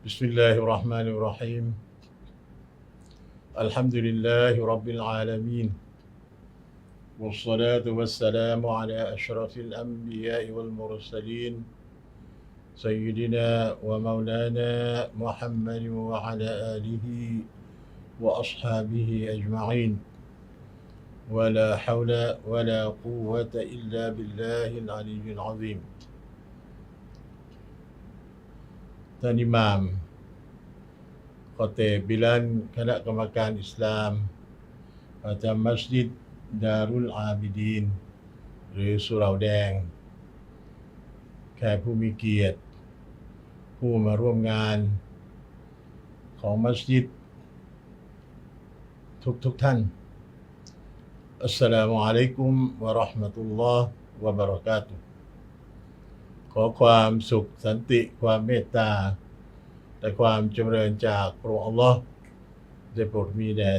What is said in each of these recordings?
بسم الله الرحمن الرحيم. الحمد لله رب العالمين. والصلاة والسلام على أشرف الأنبياء والمرسلين سيدنا ومولانا محمد وعلى آله وأصحابه أجمعين. ولا حول ولا قوة إلا بالله العلي العظيم. ท่านอิหม่ามขอเตบิลันคณะกรรมการอิสลามประจำมัสยิดดารุลอาบิดีน หรือสุเหราแดง แขกผู้มีเกียรติ ผู้มาร่วมงานของมัสยิด ทุกทุกท่าน อัสสลามุอะลัยกุมวะราะห์มะตุลลอฮ์วะบะเราะกาตุฮ์ ขอความสุขสันติความเมตตา และความจำเริญจากพระองค์จะโปรดมีแด่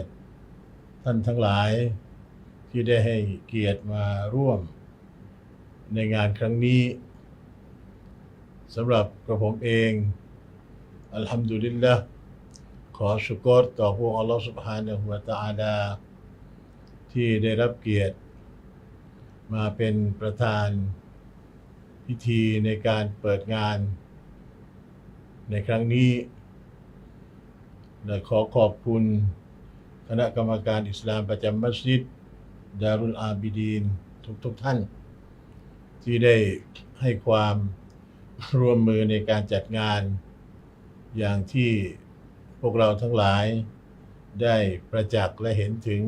ท่านทั้งหลายที่ได้ให้เกียรติมาร่วมในงานครั้งนี้สำหรับกระผมเอง อัลฮัมดุลิลละขอสุกรต่อพวกอัลลอฮฺสุบฮานะฮุวาตาลา ที่ได้รับเกียรติ มาเป็นประธาน พิธีในการเปิดงาน ในครั้งนี้และขอขอบคุณคณะกรรมการอิสลามประจำมัสยิดดารุลอาบิดีนทุกๆทท่าน ที่ได้ให้ความร่วมมือในการจัดงาน อย่างที่พวกเราทั้งหลายได้ประจักษ์และเห็นถึง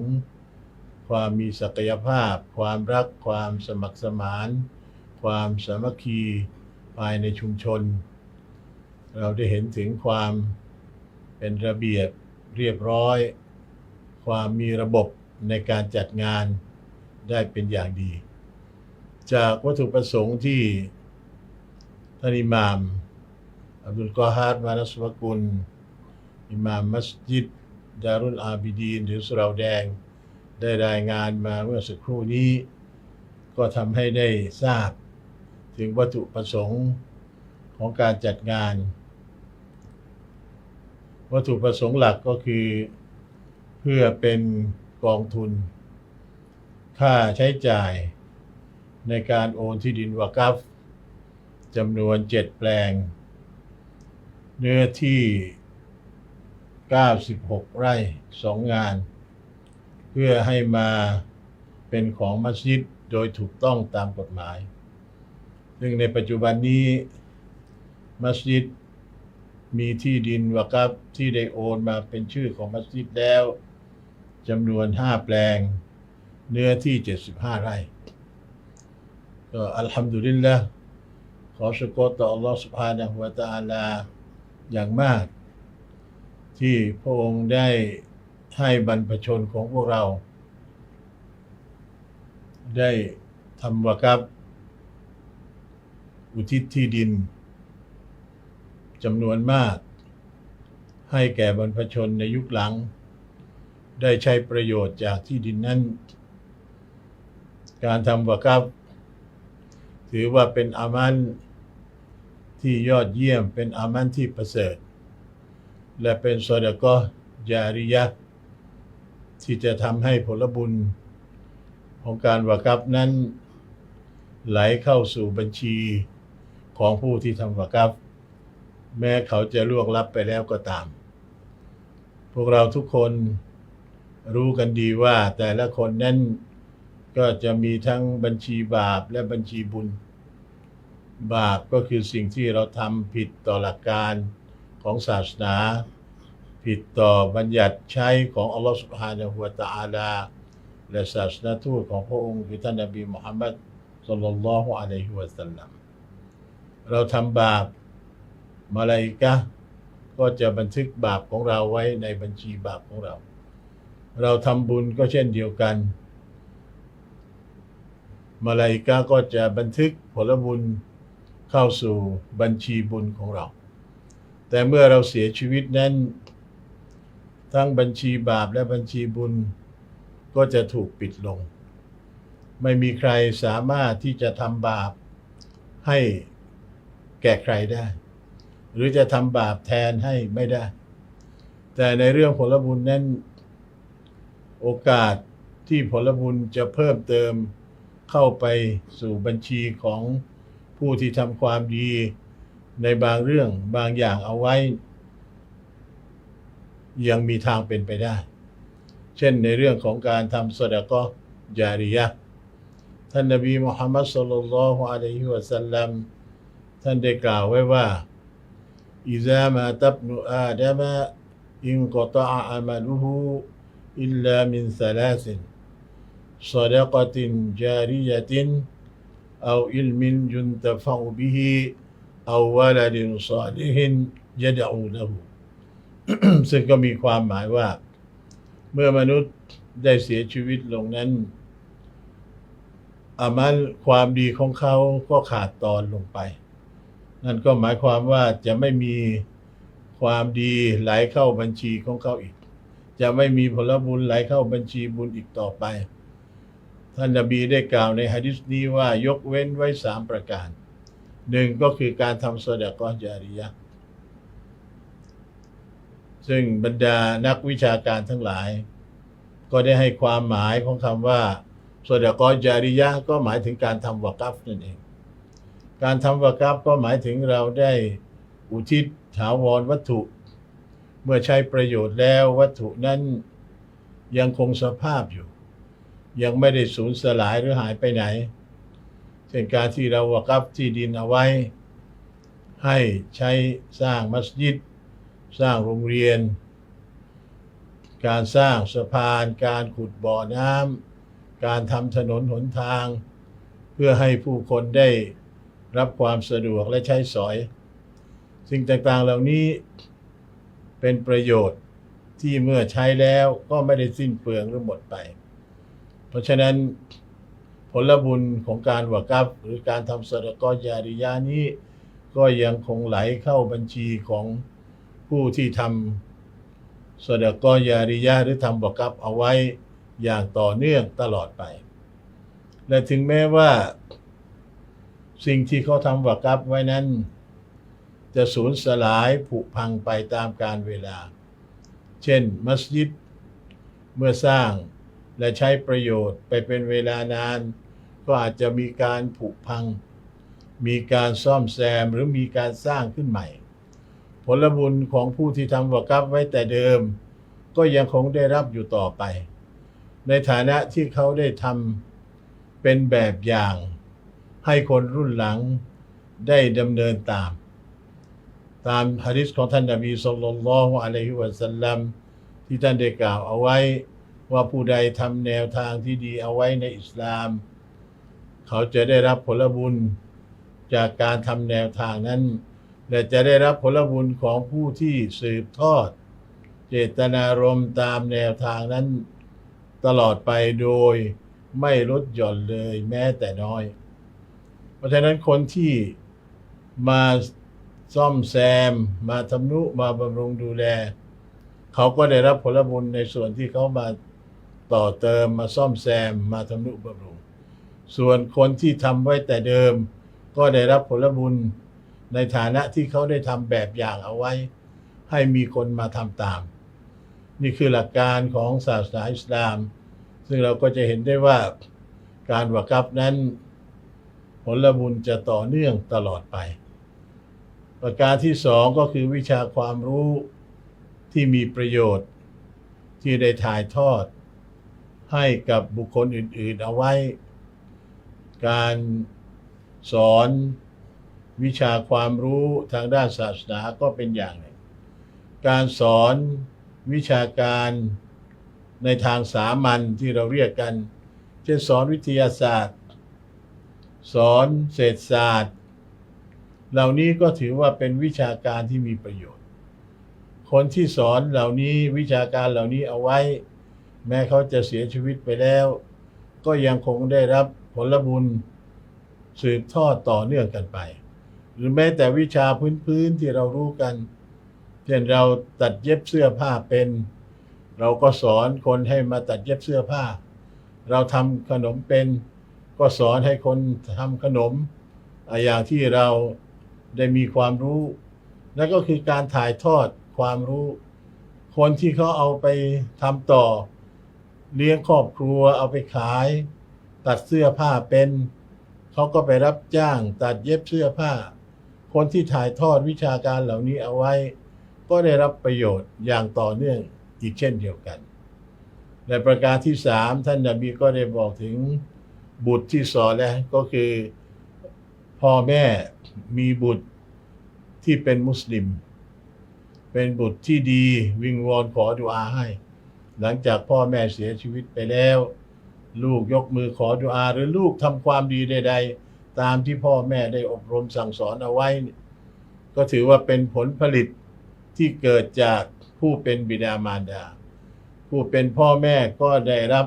ความมีศักยภาพ ความรักความสมัครสมาน ความสามัคคีภายในชุมชน เราได้เห็นถึงความเป็นระเบียบเรียบร้อย ความมีระบบในการจัดงานได้เป็นอย่างดี จากวัตถุประสงค์ที่ท่านอิหม่าม อับดุลกอฮาร์มานัสวกุล อิหม่ามมัสยิด ดารุลอาบิดีน หรือสุราแดง ได้รายงานมาเมื่อสักครู่นี้ ก็ทำให้ได้ทราบ ถึงวัตถุประสงค์ของการจัดงาน วัตถุประสงค์หลักก็คือเพื่อเป็นกองทุน ค่าใช้จ่ายในการโอนที่ดินวากัฟจำนวนเจ็ดแปลง เนื้อที่ 96 ไร่สองงาน เพื่อให้มาเป็นของมัสยิดโดยถูกต้องตามกฎหมาย ซึ่งในปัจจุบันนี้ มัสยิดมีที่ดินวะกับที่ได้โอนมาเป็นชื่อของมัสยิดแล้วจำนวนห้าแปลง เนื้อที่เจ็ดสิบห้าไร่ก็อัลฮัมดุลิลละขอสุกต่ออัลลอฮฺสุภฮานะฮุวาตาลาอย่างมาก ที่พระองค์ได้ให้บรรพชนของพวกเรา ได้ทำวะกับ อุทิศที่ดินจำนวนมาก ให้แก่บรรพชนในยุคหลัง ได้ใช้ประโยชน์จากที่ดินนั้น การทำวากับ ถือว่าเป็นอามันที่ยอดเยี่ยมเป็นอามันที่ประเสริฐ และเป็นสดก็จาริยะ ที่จะทำให้ผลบุญของการวากับนั้น ไหลเข้าสู่บัญชี ของผู้ที่ทำวากับแม้เขาจะล่วงลับไปแล้วก็ตาม พวกเราทุกคนรู้กันดีว่าแต่ละคนนั้นก็จะมีทั้งบัญชีบาปและบัญชีบุญ บาปก็คือสิ่งที่เราทำผิดต่อหลักการของศาสนา ผิดต่อบัญญัติใช้ของอัลลอฮฺสุบฮานะฮุวาตะอาลา และศาสนาทูตของพระองค์คือท่านนบีมุฮัมมัดสุลลัลลอฮุอะลัยฮิวะสัลลัม เราทำบาปมาลาอิกะก็จะบันทึกบาปของเราไว้ในบัญชีบาปของเรา เราทำบุญก็เช่นเดียวกันมาลาอิกะก็จะบันทึกผลบุญเข้าสู่บัญชีบุญของเรา แต่เมื่อเราเสียชีวิตนั้น ทั้งบัญชีบาปและบัญชีบุญ ก็จะถูกปิดลง ไม่มีใครสามารถที่จะทำบาปให้ แก่ใครได้ หรือจะทำบาปแทนให้ไม่ได้ แต่ในเรื่องผลบุญนั้นโอกาสที่ผลบุญจะเพิ่มเติมเข้าไปสู่บัญชีของผู้ที่ทำความดีในบางเรื่องบางอย่างเอาไว้ ยังมีทางเป็นไปได้ เช่นในเรื่องของการทำสดก็จาริยะท่านนบีมุฮัมมัดสุลลัลลอฮุอะลัยฮิวะสัลลัม ท่านได้กล่าวไว้ว่าอิซามาตับนุอาดามะอินกตะอามาลุฮูอิลลามินสลาสินซาดกตินจาริยะตินเอาอิลมินยุนตฟะบิฮิอาวาลดินซาลิฮินยะดะอูละหูซึ่งก็มีความหมายว่า เมื่อมนุษย์ได้เสียชีวิตลงนั้นอามัลความดีของเขาก็ขาดตอนลงไป นั่นก็หมายความว่าจะไม่มีความดีไหลเข้าบัญชีของเขาอีก จะไม่มีผลบุญไหลเข้าบัญชีบุญอีกต่อไป ท่านนบีได้กล่าวในฮะดิษนี้ว่ายกเว้นไว้สามประการหนึ่งก็คือการทำสดะกอจาริยะซึ่งบรรดานักวิชาการทั้งหลาย ก็ได้ให้ความหมายของคำว่าสดะกอจาริยะก็หมายถึงการทำวากัฟนั่นเอง การทำวากัฟก็หมายถึงเราได้อุทิศถาวรวัตถุ เมื่อใช้ประโยชน์แล้ววัตถุนั้นยังคงสภาพอยู่ ยังไม่ได้สูญสลายหรือหายไปไหนเช่นการที่เราวากัฟที่ดินเอาไว้ ให้ใช้สร้างมัสยิด สร้างโรงเรียน การสร้างสะพาน การขุดบ่อน้ำการทำถนนหนทาง เพื่อให้ผู้คนได้ รับความสะดวกและใช้สอย สิ่งต่างๆเหล่านี้เป็นประโยชน์ที่เมื่อใช้แล้วก็ไม่ได้สิ้นเปลืองหรือหมดไป เพราะฉะนั้นผลบุญของการวากับหรือการทำสดกอยาริยานี้ ก็ยังคงไหลเข้าบัญชีของผู้ที่ทำสดกอยาริยาหรือทำวากับเอาไว้อย่างต่อเนื่องตลอดไป และถึงแม้ว่า สิ่งที่เขาทำวากับไว้นั้น จะสูญสลายผุพังไปตามกาลเวลา เช่น มัสยิด เมื่อสร้างและใช้ประโยชน์ไปเป็นเวลานาน ก็อาจจะมีการผุพัง มีการซ่อมแซมหรือมีการสร้างขึ้นใหม่ ผลบุญของผู้ที่ทำวากับไว้แต่เดิม ก็ยังคงได้รับอยู่ต่อไป ในฐานะที่เขาได้ทำเป็นแบบอย่าง ให้คนรุ่นหลังได้ดำเนินตาม ตามฮะดิษของท่านนบีสุลต่านละฮ์อะลัยฮิวะสัลลัมที่ท่านได้กล่าวเอาไว้ว่าผู้ใดทำแนวทางที่ดีเอาไว้ในอิสลาม เขาจะได้รับผลบุญจากการทำแนวทางนั้น และจะได้รับผลบุญของผู้ที่สืบทอด เจตนารมณ์ตามแนวทางนั้น ตลอดไปโดยไม่ลดหย่อนเลยแม้แต่น้อย ราะฉะนั้นคนที่มาซ่อมแซม มาทำนุมาบำรุงดูแล เขาก็ได้รับผลบุญในส่วนที่เขามาต่อเติมมาซ่อมแซม มาทำนุบำรุง ส่วนคนที่ทำไว้แต่เดิม ก็ได้รับผลบุญในฐานะที่เขาได้ทำแบบอย่างเอาไว้ ให้มีคนมาทำตาม นี่คือหลักการของศาสนาอิสลาม ซึ่งเราก็จะเห็นได้ว่าการวากับนั้น ผลบุญจะต่อเนื่องตลอดไป ประการที่สองก็คือวิชาความรู้ที่มีประโยชน์ที่ได้ถ่ายทอด ให้กับบุคคลอื่น ๆ เอาไว้ การสอนวิชาความรู้ทางด้านศาสนาก็เป็นอย่างหนึ่ง การสอนวิชาการในทางสามัญที่เราเรียกกัน เช่นสอนวิทยาศาสตร์ สอนเศรษฐศาสตร์ เหล่านี้ก็ถือว่าเป็นวิชาการที่มีประโยชน์ คนที่สอนเหล่านี้วิชาการเหล่านี้เอาไว้ แม้เขาจะเสียชีวิตไปแล้ว ก็ยังคงได้รับผลบุญสืบทอดต่อเนื่องกันไป หรือแม้แต่วิชาพื้นๆที่เรารู้กันเช่นเราตัดเย็บเสื้อผ้าเป็น เราก็สอนคนให้มาตัดเย็บเสื้อผ้า เราทำขนมเป็น ก็สอนให้คนทำขนมอย่างที่เราได้มีความรู้นั่นก็คือการถ่ายทอดความรู้ คนที่เขาเอาไปทำต่อ เลี้ยงครอบครัวเอาไปขาย ตัดเสื้อผ้าเป็นเขาก็ไปรับจ้าง ตัดเย็บเสื้อผ้า คนที่ถ่ายทอดวิชาการเหล่านี้เอาไว้ ก็ได้รับประโยชน์อย่างต่อเนื่องอีกเช่นเดียวกัน ในประการที่สามท่านนบีก็ได้บอกถึง บุตรที่สอนแล้วก็คือพ่อแม่มีบุตรที่เป็นมุสลิม เป็นบุตรที่ดีวิงวอนขอดุอาให้ หลังจากพ่อแม่เสียชีวิตไปแล้ว ลูกยกมือขอดุอาหรือลูกทำความดีใด ๆ ตามที่พ่อแม่ได้อบรมสั่งสอนเอาไว้ ก็ถือว่าเป็นผลผลิตที่เกิดจากผู้เป็นบิดามารดา ผู้เป็นพ่อแม่ก็ได้รับ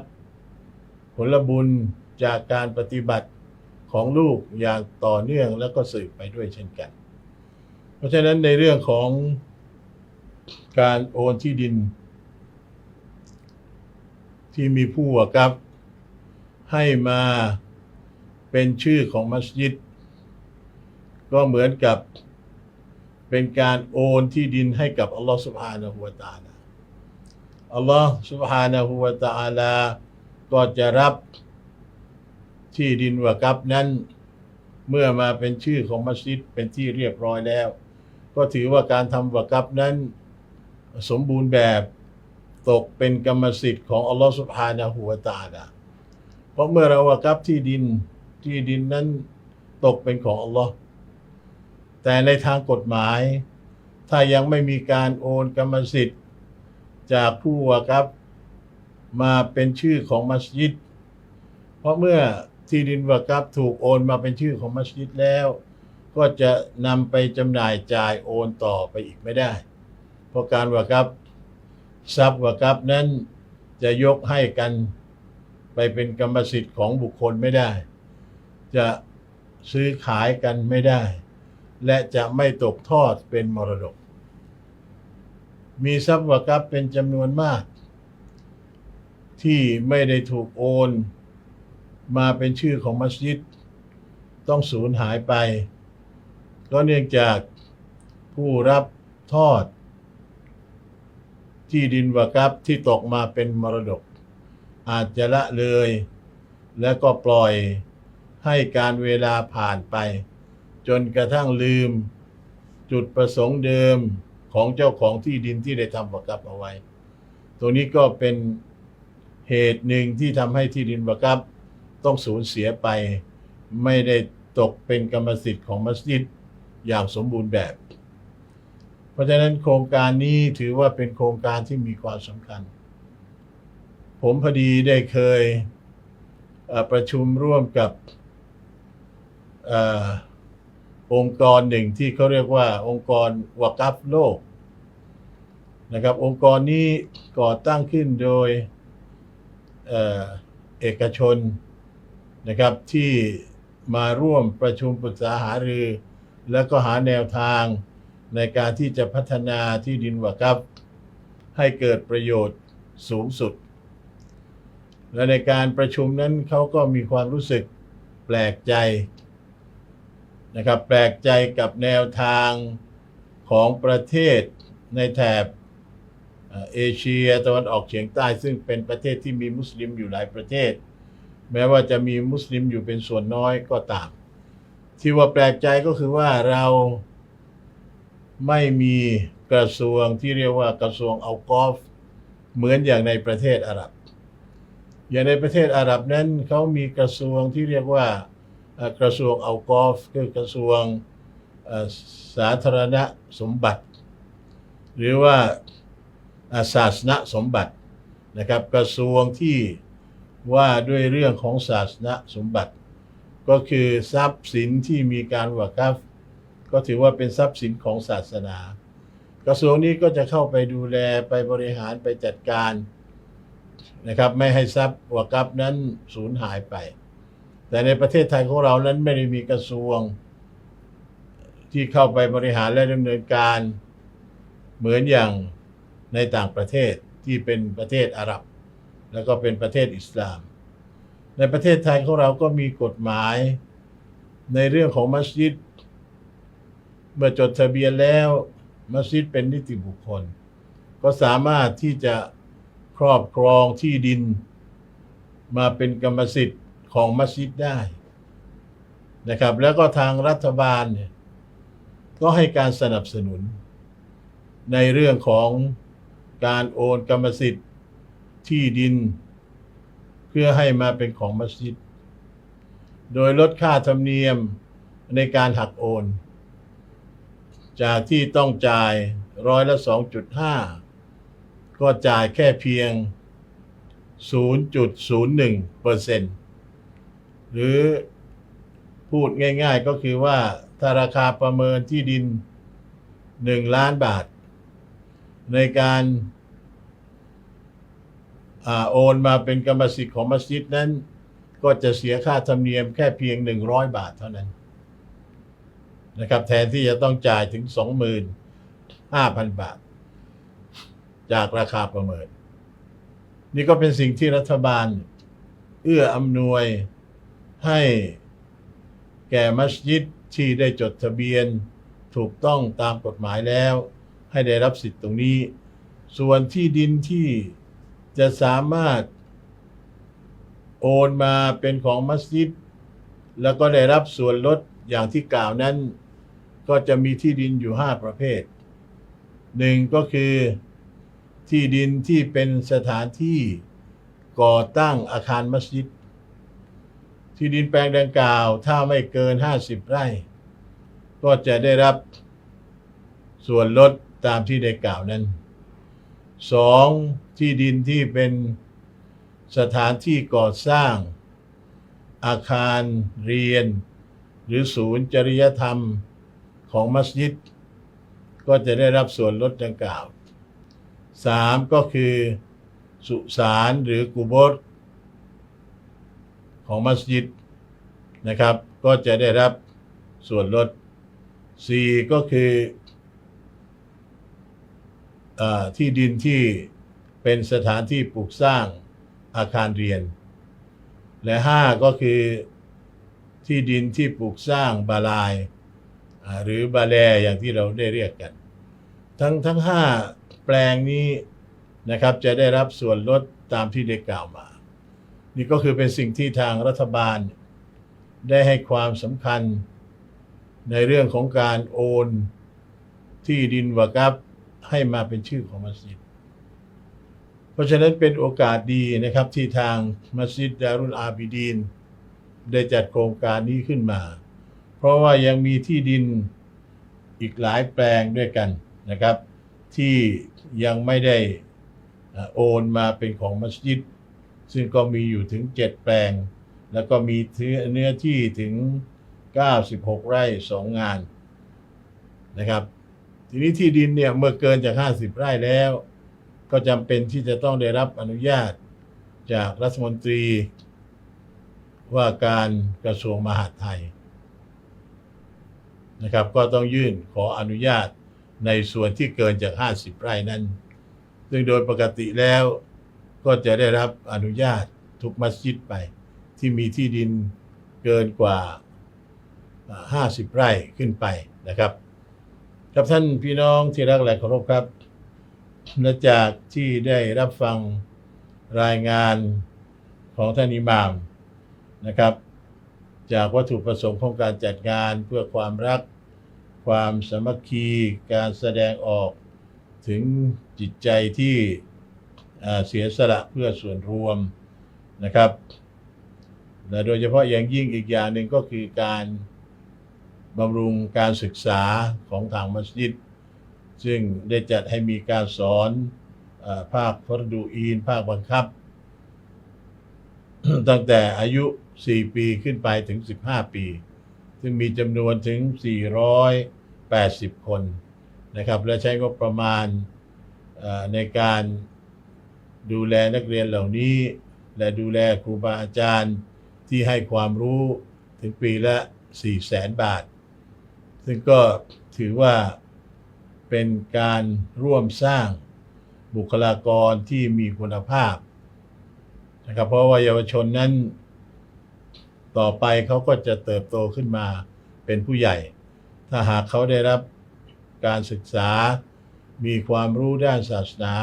ผลบุญ จากการปฏิบัติของลูกอย่างต่อเนื่องแล้วก็สืบไปด้วยเช่นกัน เพราะฉะนั้นในเรื่องของการโอนที่ดิน ที่มีผู้วกับ ให้มาเป็นชื่อของมัสยิด ก็เหมือนกับเป็นการโอนที่ดินให้กับอัลลอฮฺสุบฮานะฮูวตาลาอัลลอฮฺสุบฮานะฮูวตาลาก็จะรับ ที่ดินวะกับนั้นเมื่อมาเป็นชื่อของมัสยิดเป็นที่เรียบร้อยแล้ว ก็ถือว่าการทำวะกับนั้นสมบูรณ์แบบตกเป็นกรรมสิทธิ์ของอัลลอฮฺสุบฮานะฮูวตาลาเพราะเมื่อเราวะกับที่ดินที่ดินนั้นตกเป็นของอัลลอฮ์แต่ในทางกฎหมาย ถ้ายังไม่มีการโอนกรรมสิทธิ์ จากผู้วะกับมาเป็นชื่อของมัสยิด เพราะเมื่อ ที่ดินวะกับถูกโอนมาเป็นชื่อของมัสยิดแล้ว ก็จะนำไปจำหน่ายจ่ายโอนต่อไปอีกไม่ได้ เพราะการวะกับทรัพย์วะกับนั้นจะยกให้กันไปเป็นกรรมสิทธิ์ของบุคคลไม่ได้ จะซื้อขายกันไม่ได้ และจะไม่ตกทอดเป็นมรดก มีทรัพย์วะกับเป็นจำนวนมาก ที่ไม่ได้ถูกโอน มาเป็นชื่อของมัสยิด ต้องสูญหายไป ก็เนื่องจากผู้รับทอด ที่ดินวะกับที่ตกมาเป็นมรดก อาจจะละเลย และก็ปล่อยให้การเวลาผ่านไป จนกระทั่งลืม จุดประสงค์เดิมของเจ้าของที่ดินที่ได้ทำวะกับเอาไว้ ตรงนี้ก็เป็นเหตุหนึ่งที่ทำให้ที่ดินวะกับ ต้องสูญเสียไป ไม่ได้ตกเป็นกรรมสิทธิ์ของมัสยิดอย่างสมบูรณ์แบบ เพราะฉะนั้นโครงการนี้ถือว่าเป็นโครงการที่มีความสำคัญ ผมพอดีได้เคยประชุมร่วมกับอองค์กรหนึ่งที่เขาเรียกว่าองค์กรวากัฟโลกนะครับ องค์กรนี้ก่อตั้งขึ้นโดยเอกชน นะครับที่มาร่วมประชุมปรึกษาหารือ แล้วก็หาแนวทางในการที่จะพัฒนาที่ดินวากัฟให้เกิดประโยชน์สูงสุด และในการประชุมนั้นเขาก็มีความรู้สึกแปลกใจนะครับแปลกใจกับแนวทางของประเทศในแถบเอเชียตะวันออกเฉียงใต้ซึ่งเป็นประเทศที่มีมุสลิมอยู่หลายประเทศ แม้ว่าจะมีมุสลิมอยู่เป็นส่วนน้อยก็ตาม ที่ว่าแปลกใจก็คือว่าเราไม่มีกระทรวงที่เรียกว่ากระทรวงเอากอฟเหมือนอย่างในประเทศอาหรับ อย่างในประเทศอาหรับนั้นเขามีกระทรวงที่เรียกว่ากระทรวงเอากอฟคือกระทรวงสาธารณสมบัติ หรือว่าอ่าศาสนสมบัตินะครับ กระทรวงที่ ว่าด้วยเรื่องของศาสนสมบัติ ก็คือทรัพย์สินที่มีการวากัฟก็ถือว่าเป็นทรัพย์สินของศาสนา กระทรวงนี้ก็จะเข้าไปดูแลไปบริหารไปจัดการนะครับ ไม่ให้ทรัพย์วากัฟนั้นสูญหายไป แต่ในประเทศไทยของเรานั้นไม่ได้มีกระทรวงที่เข้าไปบริหารและดำเนินการเหมือนอย่างในต่างประเทศที่เป็นประเทศอาหรับ แล้วก็เป็นประเทศอิสลาม ในประเทศไทยของเราก็มีกฎหมาย ในเรื่องของมัสยิด เมื่อจดทะเบียนแล้ว มัสยิดเป็นนิติบุคคล ก็สามารถที่จะครอบครองที่ดิน มาเป็นกรรมสิทธิ์ของมัสยิดได้นะครับ แล้วก็ทางรัฐบาลเนี่ยก็ให้การสนับสนุน ในเรื่องของการโอนกรรมสิทธิ์ ที่ดิน เพื่อให้มาเป็นของมัสยิด โดยลดค่าธรรมเนียมในการหักโอน จากที่ต้องจ่ายร้อยละ 2.5 ก็จ่ายแค่เพียง 0.01เปอร์เซ็นต์หรือพูดง่ายๆก็คือว่าถ้าราคาประเมินที่ดิน 1 ล้านบาท ในการ โอนมาเป็นกรรมสิทธิ์ของมัสยิดนั้น ก็จะเสียค่าธรรมเนียมแค่เพียง 100 บาทเท่านั้นนะครับแทนที่จะต้องจ่ายถึง 25,000 บาท จากราคาประเมิน นี่ก็เป็นสิ่งที่รัฐบาล เอื้ออำนวยให้แก่มัสยิดที่ได้จดทะเบียนถูกต้องตามกฎหมายแล้ว ให้ได้รับสิทธิ์ตรงนี้ ส่วนที่ดินที่ จะสามารถโอนมาเป็นของมัสยิด แล้วก็ได้รับส่วนลดอย่างที่กล่าวนั้น ก็จะมีที่ดินอยู่ 5 ประเภทหนึ่งก็คือที่ดินที่เป็นสถานที่ก่อตั้งอาคารมัสยิด ที่ดินแปลงดังกล่าวถ้าไม่เกิน 50 ไร่ ก็จะได้รับส่วนลดตามที่ได้กล่าวนั้น สองที่ดินที่เป็นสถานที่ก่อสร้าง อาคารเรียน หรือศูนย์จริยธรรมของมัสยิด ก็จะได้รับส่วนลดดังกล่าวสามก็คือสุสานหรือกุโบสของมัสยิดนะครับ ก็จะได้รับส่วนลดสี่ก็คือ ที่ดินที่เป็นสถานที่ปลูกสร้างอาคารเรียน และห้าก็คือที่ดินที่ปลูกสร้างบาลาย หรือบาแลอย่างที่เราได้เรียกกัน ทั้งทั้งห้าแปลงนี้นะครับจะได้รับส่วนลดตามที่ได้กล่าวมา นี่ก็คือเป็นสิ่งที่ทางรัฐบาล ได้ให้ความสำคัญในเรื่องของการโอนที่ดินวากับ ให้มาเป็นชื่อของมัสยิด เพราะฉะนั้นเป็นโอกาสดีนะครับที่ทางมัสยิดดารุลอาบิดีน ได้จัดโครงการนี้ขึ้นมา เพราะว่ายังมีที่ดินอีกหลายแปลงด้วยกันนะครับ ที่ยังไม่ได้โอนมาเป็นของมัสยิด ซึ่งก็มีอยู่ถึง 7 แปลง แล้วก็มีเนื้อที่ถึง 96 ไร่ 2 งานนะครับ ทีนี้ที่ดินเนี่ยเมื่อเกินจาก 50 ไร่แล้ว ก็จำเป็นที่จะต้องได้รับอนุญาตจากรัฐมนตรี ว่าการกระทรวงมหาดไทยนะครับ ก็ต้องยื่นขออนุญาตในส่วนที่เกินจาก 50 ไร่นั้น ซึ่งโดยปกติแล้วก็จะได้รับอนุญาตทุกมัสยิดไป ที่มีที่ดินเกินกว่า 50 ไร่ขึ้นไปนะครับ กับท่านพี่น้องที่รักและเคารพครับและจากที่ได้รับฟังรายงานของท่านอิหม่ามนะครับ จากวัตถุประสงค์ของการจัดงานเพื่อความรัก ความสามัคคี การแสดงออกถึงจิตใจที่เสียสละเพื่อส่วนรวมนะครับและโดยเฉพาะอย่างยิ่งอีกอย่างหนึ่งก็คือการ บำรุงการศึกษาของทางมัสยิด ซึ่งได้จัดให้มีการสอนอภาคฟรดูอีน ภาคบังคับ ตั้งแต่อายุ 4 ปีขึ้นไปถึง 15 ปี ซึ่งมีจำนวนถึง 480 คนนะครับ และใช้งบประมาณในการดูแลนักเรียนเหล่านี้ และดูแลครูบาอาจารย์ที่ให้ความรู้ถึงปีละ4 0 0แสนบาท ซึ่งก็ถือว่าเป็นการร่วมสร้างบุคลากรที่มีคุณภาพนะครับเพราะว่าเยาวชนนั้น ต่อไปเขาก็จะเติบโตขึ้นมาเป็นผู้ใหญ่ ถ้าหากเขาได้รับการศึกษา มีความรู้ด้านศาสนา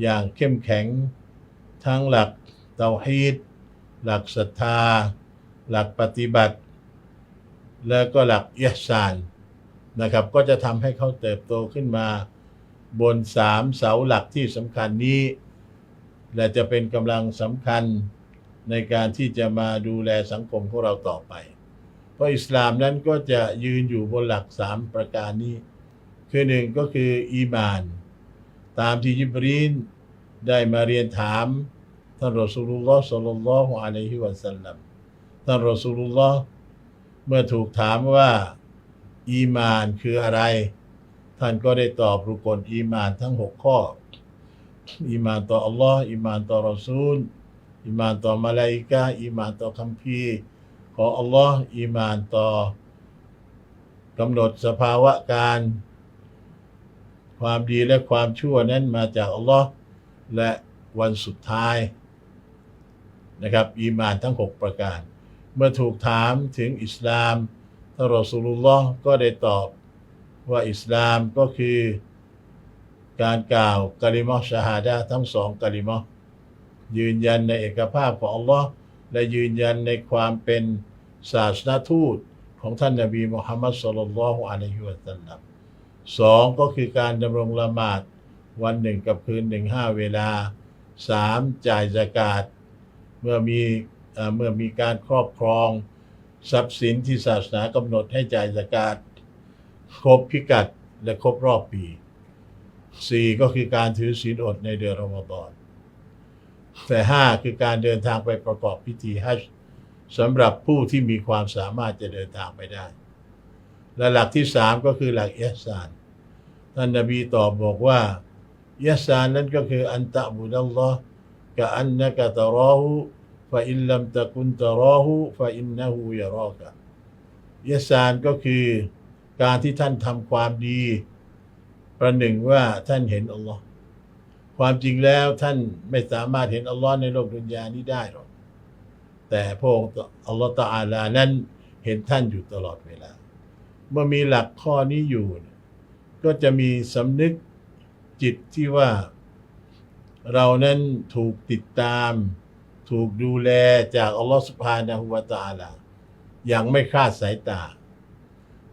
อย่างเข้มแข็ง ทั้งหลักเตาฮีดหลักศรัทธา หลักปฏิบัติ แล้วก็หลักอิหซานนะครับ ก็จะทำให้เขาเติบโตขึ้นมา บนสามเสาหลักที่สำคัญนี้ และจะเป็นกำลังสำคัญในการที่จะมาดูแลสังคมของเราต่อไป เพราะอิสลามนั้นก็จะยืนอยู่บนหลักสามประการนี้ คือหนึ่งก็คืออีมาน ตามที่ยิบรีนได้มาเรียนถามท่านรอสูลุลลอฮ์สัลลัลลอฮุอะลัยฮิวะสัลลัมท่านรอสูลุลลอฮ์ เมื่อถูกถามว่า อีมานคืออะไร ท่านก็ได้ตอบรุกลอีมานทั้งหกข้อ อีมานต่ออัลลอฮ์อีมานต่อรอซูล อีมานต่อมาลาอิกะฮ์อีมานต่อคัมภีร์ของอัลลอฮ์อีมานต่อกำหนดสภาวะการ ความดีและความชั่วนั้นมาจากอัลลอฮ์และวันสุดท้ายนะครับ อีมานทั้ง 6 ประการ เมื่อถูกถามถึงอิสลามท่านรอสูลุลลอฮ์ก็ได้ตอบว่าอิสลามก็คือการกล่าวกะลิมอชาฮาดะทั้งสองกะลิมอยืนยันในเอกภาพของอัลลอฮ์และยืนยันในความเป็นศาสนทูตของท่านนบีมุฮัมมัดสุลลัลลอฮุอะลัยฮิวะสัลลัมสองก็คือการดำรงละหมาดวันหนึ่งกับคืนหนึ่งห้าเวลาสามจ่ายสกาดเมื่อมี เอ่อเมื่อมีการครอบครองทรัพย์สินที่ศาสนากำหนดให้จ่ายสกาดครบพิกัดและครบรอบปีสี่ก็คือการถือศีลอดในเดือนรอมฎอนแต่ห้าคือการเดินทางไปประกอบพิธีฮัจญ์สำหรับผู้ที่มีความสามารถจะเดินทางไปได้ และหลักที่สามก็คือหลักเอิหซานท่านนบีตอบบอกว่าเอิหซานนั้นก็คืออันตะบุดัลลอฮ์กะอันนะกะตะราหูฟะอิน ลัมตะกุนตะราหูฟะอินนะฮูยะรอกะอิหซานก็คือการที่ท่านทำความดี ประหนึ่งว่าท่านเห็นอัลลอฮ์ความจริงแล้วท่านไม่สามารถเห็นอัลลอฮ์ในโลกดุนยานี้ได้หรอกแต่พระองค์อัลลอฮ์ตะอาลานั้นเห็นท่านอยู่ตลอดเวลา เมื่อมีหลักข้อนี้อยู่ ก็จะมีสำนึกจิตที่ว่า เรานั้นถูกติดตาม ถูกดูแลจากอัลลอฮ์สุบฮานะฮูวะตาลาอย่างไม่คลาดสายตา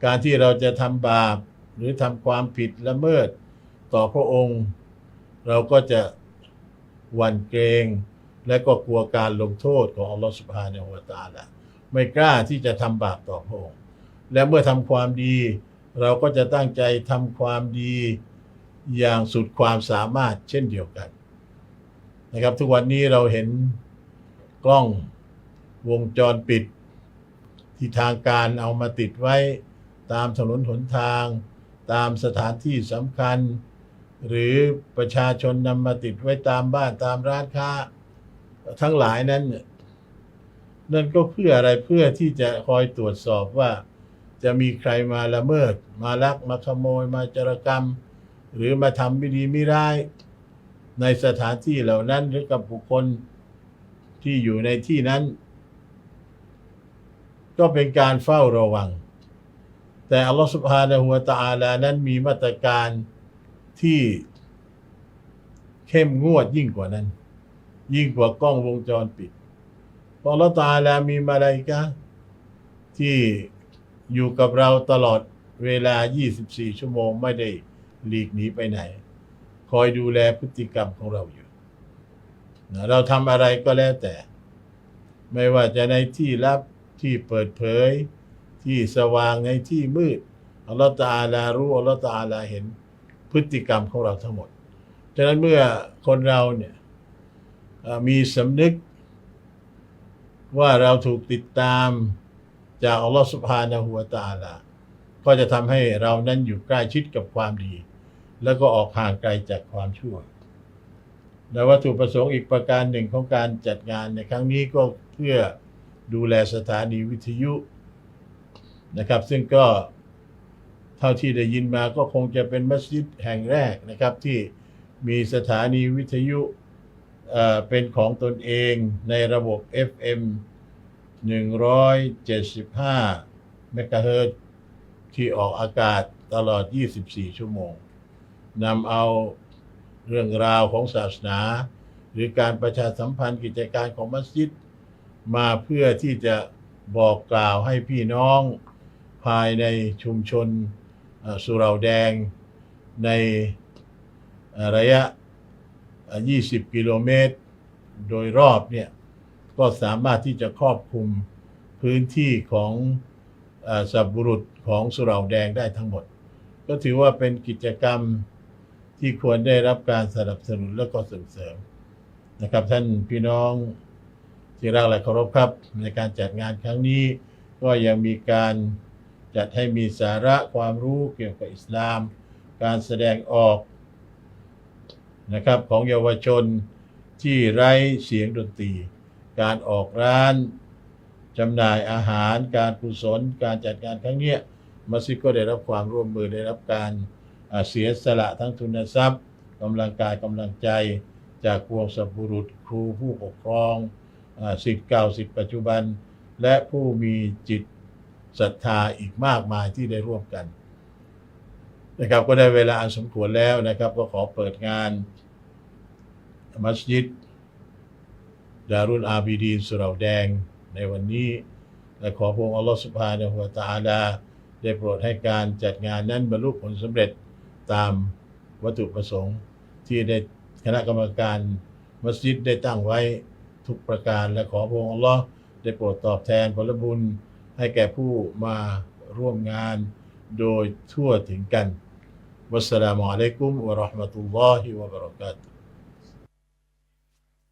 การที่เราจะทำบาปหรือทำความผิดละเมิดต่อพระองค์ เราก็จะหวั่นเกรงและก็กลัวการลงโทษของอัลลอฮฺสุบฮานะฮูวะตาลาไม่กล้าที่จะทำบาปต่อพระองค์ และเมื่อทำความดี เราก็จะตั้งใจทำความดีอย่างสุดความสามารถเช่นเดียวกัน นะครับ ทุกวันนี้เราเห็น กล้องวงจรปิด ที่ทางการเอามาติดไว้ตามถนนหนทาง ตามสถานที่สำคัญ หรือประชาชนนำมาติดไว้ตามบ้านตามร้านค้า ทั้งหลายนั้น นั่นก็เพื่ออะไรเพื่อที่จะคอยตรวจสอบว่า จะมีใครมาละเมิด มาลักมาขโมยมาจารกรรม หรือมาทำไม่ดีไม่ร้าย ในสถานที่เหล่านั้นหรือกับบุคคล ที่อยู่ในที่นั้น ก็เป็นการเฝ้าระวัง แต่อัลลอฮฺสุบฮานะฮูวะตะอาลานั้นมีมาตรการที่เข้มงวดยิ่งกว่านั้น ยิ่งกว่ากล้องวงจรปิดเพราะอัลลอฮฺตาลามีมาลาอิกะที่อยู่กับเราตลอดเวลา 24 ชั่วโมงไม่ได้หลีกหนีไปไหน คอยดูแลพฤติกรรมของเราอยู่ นะเราทำอะไรก็แล้วแต่ ไม่ว่าจะในที่ลับที่เปิดเผย ที่สว่างในที่มืดอัลลอฮฺตะอาลารู้อัลลอฮฺตะอาลาเห็นพฤติกรรมของเราทั้งหมด ฉะนั้นเมื่อคนเราเนี่ยมีสำนึกว่าเราถูกติดตามจากอัลลอฮฺสุบฮานะฮูวตะอาลา ก็จะทำให้เรานั้นอยู่ใกล้ชิดกับความดี แล้วก็ออกห่างไกลจากความชั่ว และวัตถุประสงค์อีกประการหนึ่งของการจัดงานในครั้งนี้ก็เพื่อดูแลสถานีวิทยุนะครับ ซึ่งก็เท่าที่ได้ยินมาก็คงจะเป็นมัสยิดแห่งแรกนะครับที่มีสถานีวิทยุเป็นของตนเองในระบบ FM 175 เมกะเฮิรตที่ออกอากาศตลอด 24 ชั่วโมงนำเอา เรื่องราวของศาสนา หรือการประชาสัมพันธ์กิจการของมัสยิด มาเพื่อที่จะบอกกล่าวให้พี่น้องภายในชุมชนสุเราแดง ในระยะ 20 กิโลเมตร โดยรอบเนี่ยก็สามารถที่จะครอบคลุมพื้นที่ของอสับบุรุษของสุเราแดงได้ทั้งหมด ก็ถือว่าเป็นกิจกรรม ที่ควรได้รับการสนับสนุนและก็ส่งเสริมนะครับ ท่านพี่น้องที่รักและเคารพครับ ในการจัดงานครั้งนี้ ก็ยังมีการจัดให้มีสาระความรู้เกี่ยวกับอิสลาม การแสดงออกนะครับของเยาวชนที่ไร้เสียงดนตรี การออกร้านจำหน่ายอาหาร การกุศล การจัดงานครั้งนี้มัสยิดก็ได้รับความร่วมมือได้รับการ เสียสละทั้งทุนทรัพย์กำลังกายกำลังใจจากพวงสัพบุรุษครูผู้ปกครองสิทธิ์เก่าสิทธิ์ปัจจุบัน และผู้มีจิตศรัทธาอีกมากมายที่ได้ร่วมกันนะครับก็ได้เวลาอันสมควรแล้วนะครับ ก็ขอเปิดงานมัสยิดดารุลอาบิดีนสุราแดงในวันนี้และขอพระองค์อัลลอฮฺสุบฮานะฮูวะตะอาลาได้โปรดให้การจัดงานนั้นบรรลุผลสำเร็จ ตามวัตถุประสงค์ที่ได้คณะกรรมการมัสยิดได้ตั้งไว้ทุกประการและขอพระองค์อัลลอฮ์ได้โปรดตอบแทนผลบุญให้แก่ผู้มาร่วมงานโดยทั่วถึงกันวัสสลามุอะลัยกุมวะเราะห์มะตุลลอฮิวะบะเราะกาตุ